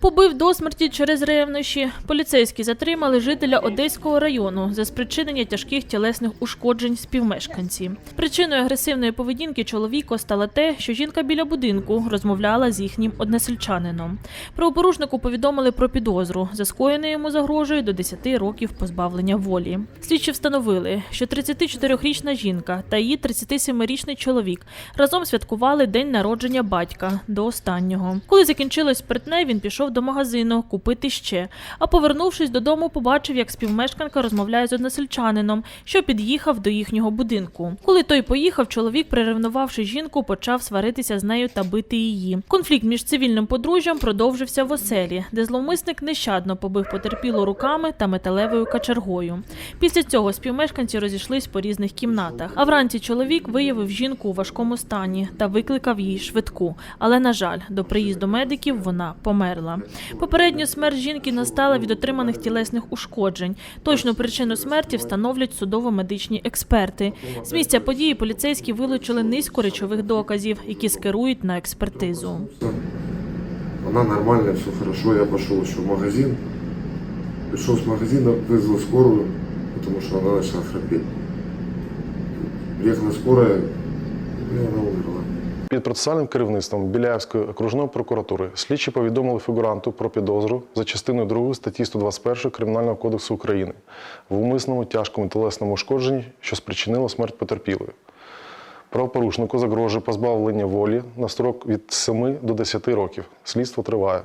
Побив до смерті через ревнощі. Поліцейські затримали жителя Одеського району за спричинення тяжких тілесних ушкоджень співмешканці. Причиною агресивної поведінки чоловіка стало те, що жінка біля будинку розмовляла з їхнім односельчанином. Правопорушнику повідомили про підозру. За скоєне йому загрожує до 10 років позбавлення волі. Слідчі встановили, що 34-річна жінка та її 37-річний чоловік разом святкували день народження батька до останнього. Коли закінчилось спиртне, він пішов до магазину купити ще. А повернувшись додому, побачив, як співмешканка розмовляє з односельчанином, що під'їхав до їхнього будинку. Коли той поїхав, чоловік, приревнувавши жінку, почав сваритися з нею та бити її. Конфлікт між цивільним подружжям продовжився в оселі, де зловмисник нещадно побив потерпілу руками та металевою качергою. Після цього співмешканці розійшлись по різних кімнатах. А вранці чоловік виявив жінку у важкому стані та викликав їй швидку. Але на жаль, до приїзду медиків вона померла. Попередньо смерть жінки настала від отриманих тілесних ушкоджень. Точну причину смерті встановлять судово-медичні експерти. З місця події поліцейські вилучили низку речових доказів, які скерують на експертизу. Она нормальная, все хорошо. Я пошел еще в магазин. Пришел с магазина, вызвал скорую, потому что она начала храпеть. Приехала скорая, и она умерла. Під процесуальним керівництвом Біляївської окружної прокуратури слідчі повідомили фігуранту про підозру за частиною 2 статті 121 Кримінального кодексу України в умисному тяжкому тілесному ушкодженні, що спричинило смерть потерпілої. Правопорушнику загрожує позбавлення волі на строк від 7 до 10 років. Слідство триває.